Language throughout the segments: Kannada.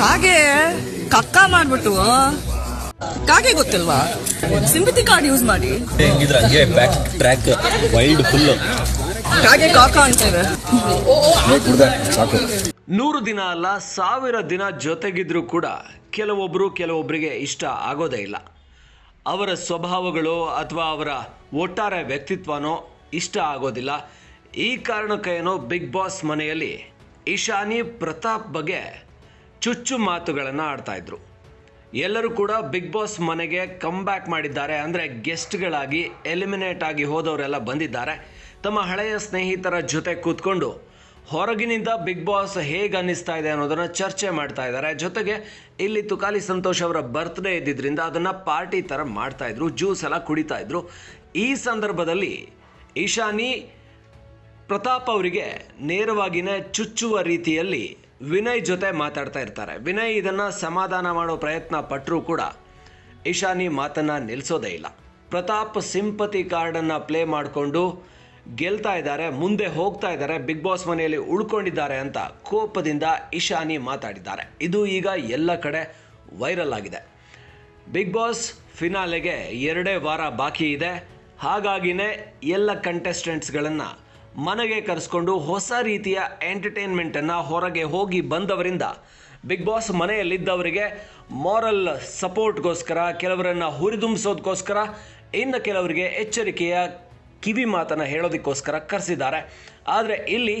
ಕಾಗೆ ಕಕ್ಕ ಮಾಡ್ಬಿಟ್ಟು ಕಾಗೆ ಗೊತ್ತಿಲ್ವಾ? ಸಿಂಪತಿ ಕಾರ್ಡ್ ಯೂಸ್ ಮಾಡಿ. ಹೆಂಗಿದ್ರೆ ಹಂಗೆ ಬ್ಯಾಕ್ ಟ್ರ್ಯಾಕ್ ವೈಲ್ಡ್ ಫುಲ್ ಕಾಗೆ ಕಾಕ ಅಂತೇವೆ ನೂರು ದಿನ ಅಲ್ಲ ಸಾವಿರ ದಿನ ಜೊತೆಗಿದ್ರೂ ಕೂಡ ಕೆಲವೊಬ್ಬರು ಕೆಲವೊಬ್ಬರಿಗೆ ಇಷ್ಟ ಆಗೋದೇ ಇಲ್ಲ. ಅವರ ಸ್ವಭಾವಗಳು ಅಥವಾ ಅವರ ಒಟ್ಟಾರೆ ವ್ಯಕ್ತಿತ್ವನೋ ಇಷ್ಟ ಆಗೋದಿಲ್ಲ. ಈ ಕಾರಣಕ್ಕೇನೋ ಬಿಗ್ ಬಾಸ್ ಮನೆಯಲ್ಲಿ ಈಶಾನಿ ಪ್ರತಾಪ್ ಬಗ್ಗೆ ಚುಚ್ಚು ಮಾತುಗಳನ್ನು ಆಡ್ತಾ ಇದ್ರು. ಎಲ್ಲರೂ ಕೂಡ ಬಿಗ್ ಬಾಸ್ ಮನೆಗೆ ಕಮ್ ಬ್ಯಾಕ್ ಮಾಡಿದ್ದಾರೆ. ಅಂದರೆ ಗೆಸ್ಟ್ಗಳಾಗಿ ಎಲಿಮಿನೇಟ್ ಆಗಿ ಹೋದವರೆಲ್ಲ ಬಂದಿದ್ದಾರೆ. ತಮ್ಮ ಹಳೆಯ ಸ್ನೇಹಿತರ ಜೊತೆ ಕೂತ್ಕೊಂಡು ಹೊರಗಿನಿಂದ ಬಿಗ್ ಬಾಸ್ ಹೇಗೆ ಅನ್ನಿಸ್ತಾ ಇದೆ ಅನ್ನೋದನ್ನು ಚರ್ಚೆ ಮಾಡ್ತಾ ಇದ್ದಾರೆ. ಜೊತೆಗೆ ಇಲ್ಲಿ ತುಕಾಲಿ ಸಂತೋಷ್ ಅವರ ಬರ್ತ್ಡೇ ಇದ್ದಿದ್ದರಿಂದ ಅದನ್ನು ಪಾರ್ಟಿ ಥರ ಮಾಡ್ತಾಯಿದ್ರು ಜ್ಯೂಸ್ ಎಲ್ಲ ಕುಡಿತಾ ಇದ್ರು. ಈ ಸಂದರ್ಭದಲ್ಲಿ ಈಶಾನಿ ಪ್ರತಾಪ್ ಅವರಿಗೆ ನೇರವಾಗಿನೇ ಚುಚ್ಚುವ ರೀತಿಯಲ್ಲಿ ವಿನಯ್ ಜೊತೆ ಮಾತಾಡ್ತಾ ಇರ್ತಾರೆ. ವಿನಯ್ ಇದನ್ನ ಸಮಾಧಾನ ಮಾಡೋ ಪ್ರಯತ್ನ ಪಟ್ಟರೂ ಕೂಡ ಇಶಾನಿ ಮಾತನ್ನ ನಿಲ್ಲಿಸೋದೇ ಇಲ್ಲ. ಪ್ರತಾಪ್ ಸಿಂಪತಿ ಕಾರ್ಡನ್ನು ಪ್ಲೇ ಮಾಡಿಕೊಂಡು ಗೆಲ್ತಾ ಇದ್ದಾರೆ, ಮುಂದೆ ಹೋಗ್ತಾ ಇದ್ದಾರೆ, ಬಿಗ್ ಬಾಸ್ ಮನೆಯಲ್ಲಿ ಉಳ್ಕೊಂಡಿದ್ದಾರೆ ಅಂತ ಕೋಪದಿಂದ ಇಶಾನಿ ಮಾತಾಡಿದ್ದಾರೆ. ಇದು ಈಗ ಎಲ್ಲ ಕಡೆ ವೈರಲ್ ಆಗಿದೆ. ಬಿಗ್ ಬಾಸ್ ಫಿನಾಲೆಗೆ ಎರಡೇ ವಾರ ಬಾಕಿ ಇದೆ. ಹಾಗಾಗಿನೇ ಎಲ್ಲ ಕಂಟೆಸ್ಟೆಂಟ್ಸ್ಗಳನ್ನು ಮನೆಗೆ ಕರೆಸ್ಕೊಂಡು ಹೊಸ ರೀತಿಯ ಎಂಟರ್ಟೈನ್ಮೆಂಟನ್ನು ಹೊರಗೆ ಹೋಗಿ ಬಂದವರಿಂದ ಬಿಗ್ ಬಾಸ್ ಮನೆಯಲ್ಲಿದ್ದವರಿಗೆ ಮಾರಲ್ ಸಪೋರ್ಟ್ಗೋಸ್ಕರ ಕೆಲವರನ್ನು ಹುರಿದುಂಬಿಸೋದಕ್ಕೋಸ್ಕರ ಇನ್ನು ಕೆಲವರಿಗೆ ಎಚ್ಚರಿಕೆಯ ಕಿವಿ ಮಾತನ್ನು ಹೇಳೋದಕ್ಕೋಸ್ಕರ ಕರೆಸಿದ್ದಾರೆ. ಆದರೆ ಇಲ್ಲಿ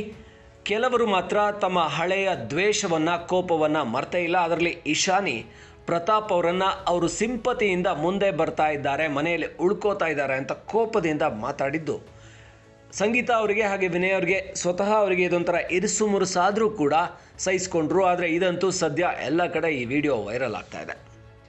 ಕೆಲವರು ಮಾತ್ರ ತಮ್ಮ ಹಳೆಯ ದ್ವೇಷವನ್ನು, ಕೋಪವನ್ನು ಮರ್ತೇ ಇಲ್ಲ. ಅದರಲ್ಲಿ ಇಶಾನಿ ಪ್ರತಾಪ್ ಅವರನ್ನು ಅವರು ಸಿಂಪತಿಯಿಂದ ಮುಂದೆ ಬರ್ತಾ ಇದ್ದಾರೆ, ಮನೆಯಲ್ಲಿ ಉಳ್ಕೋತಾ ಇದ್ದಾರೆ ಅಂತ ಕೋಪದಿಂದ ಮಾತಾಡಿದ್ದು. ಸಂಗೀತ ಅವರಿಗೆ ಹಾಗೆ ವಿನಯ್ ಅವರಿಗೆ ಸ್ವತಃ ಅವರಿಗೆ ಇದೊಂಥರ ಇರಿಸು ಮುರುಸಾದರೂ ಕೂಡ ಸಹಿಸ್ಕೊಂಡ್ರು. ಆದರೆ ಇದಂತೂ ಸದ್ಯ ಎಲ್ಲ ಕಡೆ ಈ ವಿಡಿಯೋ ವೈರಲ್ ಆಗ್ತಾ ಇದೆ.